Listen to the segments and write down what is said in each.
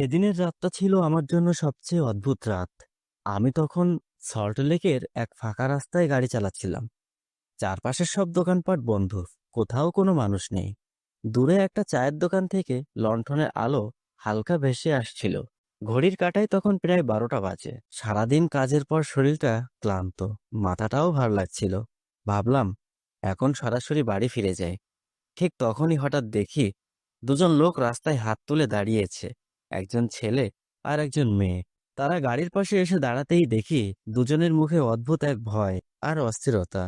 সেদিনের রাতটা ছিল আমার জন্য সবচেয়ে অদ্ভুত রাত। আমি তখন সল্টলেকের এক ফাঁকা রাস্তায় গাড়ি চালাচ্ছিলাম। চারপাশের সব দোকানপাট বন্ধ, কোথাও কোনো মানুষ নেই। দূরে একটা চায়ের দোকান থেকে লণ্ঠনের আলো হালকা ভেসে আসছিল। ঘড়ির কাঁটায় তখন প্রায় বারোটা বাজে। সারাদিন কাজের পর শরীরটা ক্লান্ত, মাথাটাও ভার লাগছিল। ভাবলাম, এখন সরাসরি বাড়ি ফিরে যাই। ঠিক তখনই হঠাৎ দেখি, দুজন লোক রাস্তায় হাত তুলে দাঁড়িয়েছে। একজন ছেলে আর একজন মেয়ে। তারা গাড়ির পাশে এসে দাঁড়াতেই দেখি দুজনের মুখে অদ্ভুত এক ভয় আর অস্থিরতা।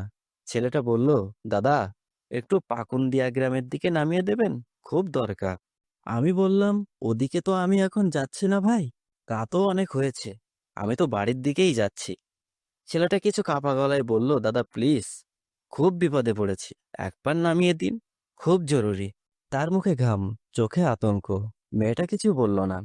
ছেলেটা বলল, দাদা, একটু পাকুন্দিয়া গ্রামের দিকে নামিয়ে দেবেন? খুব দরকার। আমি বললাম, ওদিকে তো আমি এখন যাচ্ছি না ভাই রাতও অনেক হয়েছে। আমি তো বাড়ির দিকেই যাচ্ছি। ছেলেটা কিছু কাপা গলায় বলল, দাদা, প্লিজ, খুব বিপদে পড়েছি। একবার নামিয়ে দিন, খুব জরুরি। তার মুখে ঘাম, চোখে আতঙ্ক। মেয়েটা কিছু বলল না।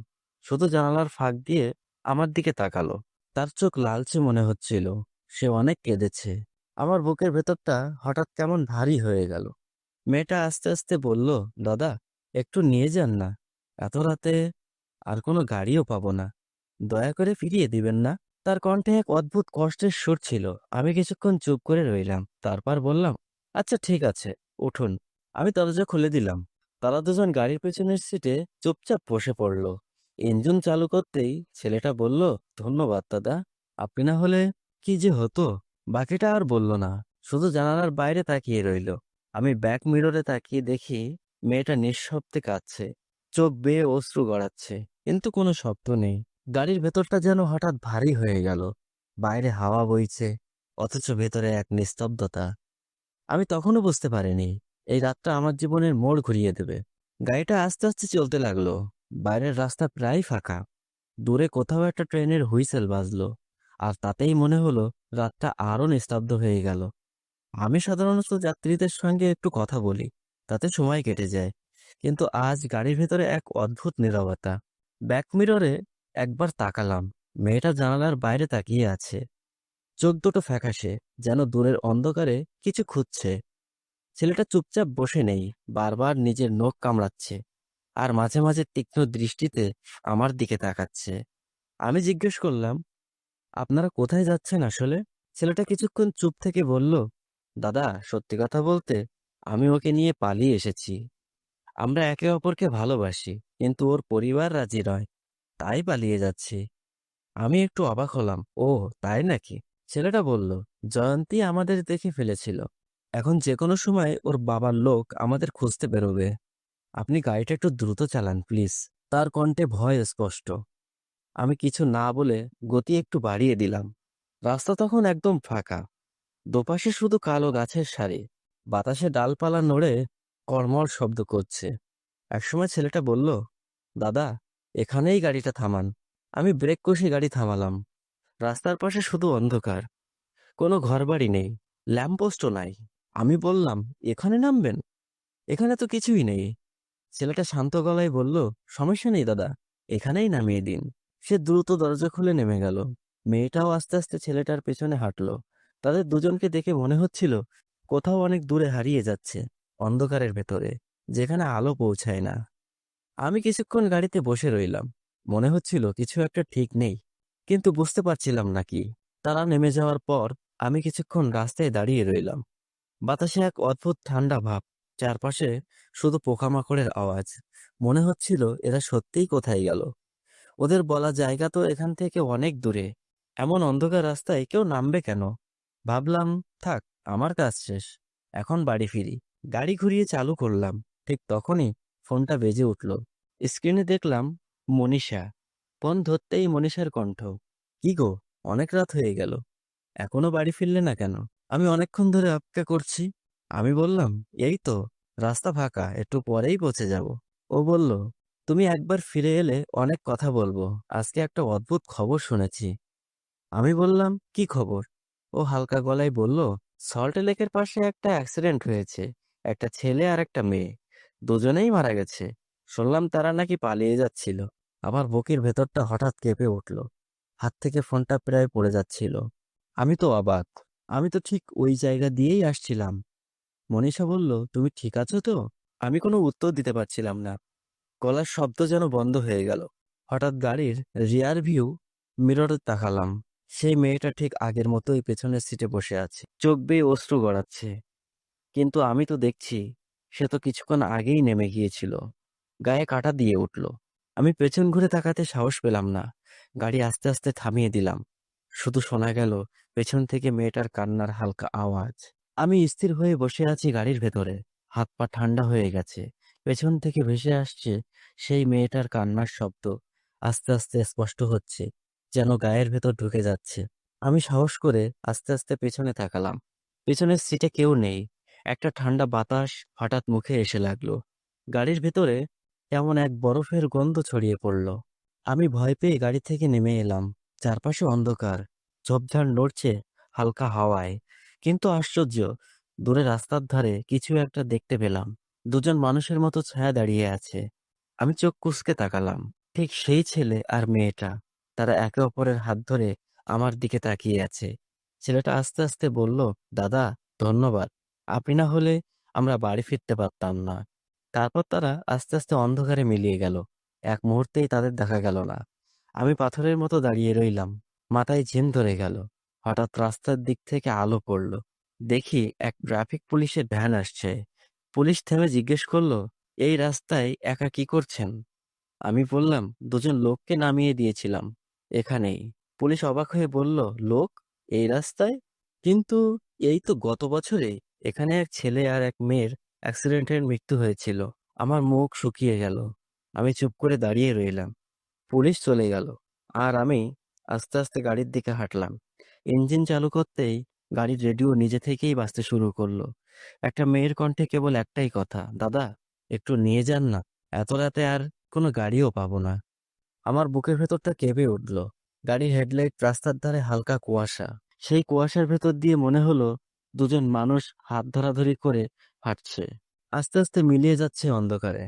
শুধু জানালার ফাঁক দিয়ে আমার দিকে তাকালো। তার চোখ লালচে মনে হচ্ছিল। সে অনেক কেঁদেছে। আমার বুকের ভেতরটা হঠাৎ কেমন ভারী হয়ে গেল। মেয়েটা আস্তে আস্তে বলল, দাদা, একটু নিয়ে যান না। এত রাতে আর কোনো গাড়িও পাবো না। দয়া করে ফিরিয়ে দিবেন না? তার কণ্ঠে এক অদ্ভুত কষ্টের সুর ছিল। আমি কিছুক্ষণ চুপ করে রইলাম। তারপর বললাম আচ্ছা ঠিক আছে, উঠুন। আমি দরজা খুলে দিলাম। তারা দুজন গাড়ির পেছনের সিটে চুপচাপ বসে পড়ল। ইঞ্জিন চালু করতেই ছেলেটা বলল, ধন্যবাদ দাদা, আপনি না হলে কি যে হতো? বাকিটা আর বলল না, শুধু জানালার বাইরে তাকিয়ে রইল। আমি ব্যাক মিররে তাকিয়ে দেখি মেয়েটা নিঃশব্দে কাঁদছে, চোখ বেয়ে অশ্রু গড়াচ্ছে, কিন্তু কোনো শব্দ নেই। গাড়ির ভেতরটা যেন হঠাৎ ভারী হয়ে গেল, বাইরে হাওয়া বইছে, অথচ ভেতরে এক নিস্তব্ধতা। আমি তখনও বুঝতে পারিনি এই রাতটা আমার জীবনের মোড় ঘুরিয়ে দেবে। গাড়িটা আস্তে আস্তে চলতে লাগল। বাইরের রাস্তা প্রায় ফাঁকা। দূরে কোথাও একটা ট্রেনের হুইসেল বাজলো। আর তাতেই মনে হলো, রাতটা আরও নিস্তব্ধ হয়ে গেল। আমি সাধারণত যাত্রীদের সঙ্গে একটু কথা বলি, তাতে সময় কেটে যায়। কিন্তু আজ গাড়ির ভেতরে এক অদ্ভুত নীরবতা। ব্যাক মিররে একবার তাকালাম। মেয়েটা জানালার বাইরে তাকিয়ে আছে। চোখ দুটো ফ্যাকাশে, যেন দূরের অন্ধকারে কিছু খুঁজছে। ছেলেটা চুপচাপ বসে নেই, বারবার নিজের নখ কামড়াচ্ছে আর মাঝে মাঝে তীক্ষ্ণ দৃষ্টিতে আমার দিকে তাকাচ্ছে। আমি জিজ্ঞেস করলাম, আপনারা কোথায় যাচ্ছেন আসলে? ছেলেটা কিছুক্ষণ চুপ থেকে বলল, দাদা, সত্যি কথা বলতে আমি ওকে নিয়ে পালিয়ে এসেছি। আমরা একে অপরকে ভালোবাসি, কিন্তু ওর পরিবার রাজি নয়, তাই পালিয়ে যাচ্ছি। আমি একটু অবাক হলাম ও তাই নাকি? ছেলেটা বলল, জয়ন্তী আমাদের দেখে ফেলেছিল। এখন যে কোনো সময় ওর বাবার লোক আমাদের খুঁজতে বেরোবে। আপনি গাড়িটা একটু দ্রুত চালান, প্লিজ। তার কণ্ঠে ভয় স্পষ্ট। আমি কিছু না বলে গতি একটু বাড়িয়ে দিলাম। রাস্তা তখন একদম ফাঁকা। দুপাশে শুধু কালো গাছের সারি। বাতাসে ডালপালা নড়ে কর্মর শব্দ করছে। একসময় ছেলেটা বলল, দাদা, এখানেই গাড়িটা থামান। আমি ব্রেক কষে গাড়ি থামালাম। রাস্তার পাশে শুধু অন্ধকার। কোনো ঘরবাড়ি নেই। ল্যাম্পপোস্টও নাই। আমি বললাম, এখানে নামবেন? এখানে তো কিছুই নেই। ছেলেটা শান্ত গলায় বলল, সমস্যা নেই দাদা, এখানেই নামিয়ে দিন। সে দ্রুত দরজা খুলে নেমে গেল। মেয়েটাও আস্তে আস্তে ছেলেটার পেছনে হাঁটল। তাদের দুজনকে দেখে মনে হচ্ছিল, কোথাও অনেক দূরে হারিয়ে যাচ্ছে, অন্ধকারের ভেতরে, যেখানে আলো পৌঁছায় না। আমি কিছুক্ষণ গাড়িতে বসে রইলাম। মনে হচ্ছিল কিছু একটা ঠিক নেই, কিন্তু বুঝতে পারছিলাম না কি। তারা নেমে যাওয়ার পর আমি কিছুক্ষণ রাস্তায় দাঁড়িয়ে রইলাম। বাতাসে এক অদ্ভুত ঠান্ডা ভাব, চারপাশে শুধু পোকামাকড়ের আওয়াজ। মনে হচ্ছিল এরা সত্যিই কোথায় গেল। ওদের বলা জায়গা তো এখান থেকে অনেক দূরে। এমন অন্ধকার রাস্তায় কেউ নামবে কেন? ভাবলাম, থাক, আমার কাজ শেষ। এখন বাড়ি ফিরি। গাড়ি ঘুরিয়ে চালু করলাম। ঠিক তখনই ফোনটা বেজে উঠল। স্ক্রিনে দেখলাম মনীষা। ফোন ধরতেই মনীষার কণ্ঠ, কি গো, অনেক রাত হয়ে গেল। এখনও বাড়ি ফিরলে না কেন? আমি অনেকক্ষণ ধরে অপেক্ষা করছি। আমি বললাম, এই তো, রাস্তা ফাঁকা, একটু পরেই পৌঁছে যাব। ও বলল, তুমি একবার ফিরে এলে অনেক কথা বলব। আজকে একটা অদ্ভুত খবর শুনেছি। আমি বললাম, কি খবর? ও হালকা গলায় বলল, সল্ট লেকের পাশে একটা অ্যাক্সিডেন্ট হয়েছে, একটা ছেলে আর একটা মেয়ে। দুজনেই মারা গেছে। শুনলাম তারা নাকি পালিয়ে যাচ্ছিল। আমার বুকের ভেতরটা হঠাৎ কেঁপে উঠল। হাত থেকে ফোনটা প্রায় পড়ে যাচ্ছিল। আমি তো অবাক। আমি তো ঠিক ওই জায়গা দিয়েই আসছিলাম। মনীষা বলল, তুমি ঠিক আছো তো? আমি কোনো উত্তর দিতে পারছিলাম না। গলার শব্দ যেন বন্ধ হয়ে গেল। হঠাৎ গাড়ির রিয়ার ভিউ মিররে তাকালাম। সেই মেয়েটা ঠিক আগের মতোই পেছনের সিটে বসে আছে। চোখ বেয়ে অশ্রু গড়াচ্ছে। কিন্তু আমি তো দেখছি, সে তো কিছুক্ষণ আগেই নেমে গিয়েছিল। গায়ে কাটা দিয়ে উঠল। আমি পেছন ঘুরে তাকাতে সাহস পেলাম না। গাড়ি আস্তে আস্তে থামিয়ে দিলাম। শুধু শোনা গেল, পেছন থেকে মেয়েটার কান্নার হালকা আওয়াজ। আমি স্থির হয়ে বসে আছি গাড়ির ভেতরে। হাত পা ঠান্ডা হয়ে গেছে। পেছন থেকে ভেসে আসছে সেই মেয়েটার কান্নার শব্দ। আস্তে আস্তে স্পষ্ট হচ্ছে, যেন গায়ের ভেতর ঢুকে যাচ্ছে। আমি সাহস করে আস্তে আস্তে পেছনে তাকালাম। পেছনের সিটে কেউ নেই। একটা ঠান্ডা বাতাস হঠাৎ মুখে এসে লাগল। গাড়ির ভেতরে এমন এক বরফের গন্ধ ছড়িয়ে পড়ল। আমি ভয় পেয়ে গাড়ি থেকে নেমে এলাম। চারপাশে অন্ধকার, ঝোপঝাড় নড়ছে হালকা হাওয়ায়। কিন্তু আশ্চর্য, দূরে রাস্তার ধারে কিছু একটা দেখতে পেলাম। দুজন মানুষের মতো ছায়া দাঁড়িয়ে আছে। আমি চোখ কুঁচকে তাকালাম। ঠিক সেই ছেলে আর মেয়েটা। তারা একে অপরের হাত ধরে আমার দিকে তাকিয়ে আছে। ছেলেটা আস্তে আস্তে বলল, দাদা, ধন্যবাদ। আপনি না হলে আমরা বাড়ি ফিরতে পারতাম না। তারপর তারা আস্তে আস্তে অন্ধকারে মিলিয়ে গেল। এক মুহূর্তেই তাদের দেখা গেল না। আমি পাথরের মতো দাঁড়িয়ে রইলাম। মাথায় ঝিম ধরে গেল। হঠাৎ রাস্তার দিক থেকে আলো পড়ল। দেখি এক ট্রাফিক পুলিশের ভ্যান আসছে। পুলিশ থেমে জিজ্ঞেস করল, এই রাস্তায় একা কি করছেন? আমি বললাম, দুজন লোককে নামিয়ে দিয়েছিলাম এখানেই। পুলিশ অবাক হয়ে বলল, লোক? এই রাস্তায়? কিন্তু এই তো গত বছরে এখানে এক ছেলে আর এক মেয়ের অ্যাক্সিডেন্টের মৃত্যু হয়েছিল। আমার মুখ শুকিয়ে গেল। আমি চুপ করে দাঁড়িয়ে রইলাম। পুলিশ চলে গেল। আর আমি আস্তে আস্তে গাড়ির দিকে হাঁটলাম। ইঞ্জিন চালু করতেই গাড়ির রেডিও নিজে থেকেই বাজতে শুরু করল। একটা মেয়ের কণ্ঠে কেবল একটাই কথা, দাদা, একটু নিয়ে যান না, এত রাতে আর কোনো গাড়িও পাবো না। আমার বুকের ভেতরটা কেঁপে উঠল। গাড়ির হেডলাইট রাস্তার ধারে হালকা কুয়াশা। সেই কুয়াশার ভেতর দিয়ে মনে হলো দুজন মানুষ হাত ধরাধরি করে হাঁটছে। আস্তে আস্তে মিলিয়ে যাচ্ছে অন্ধকারে।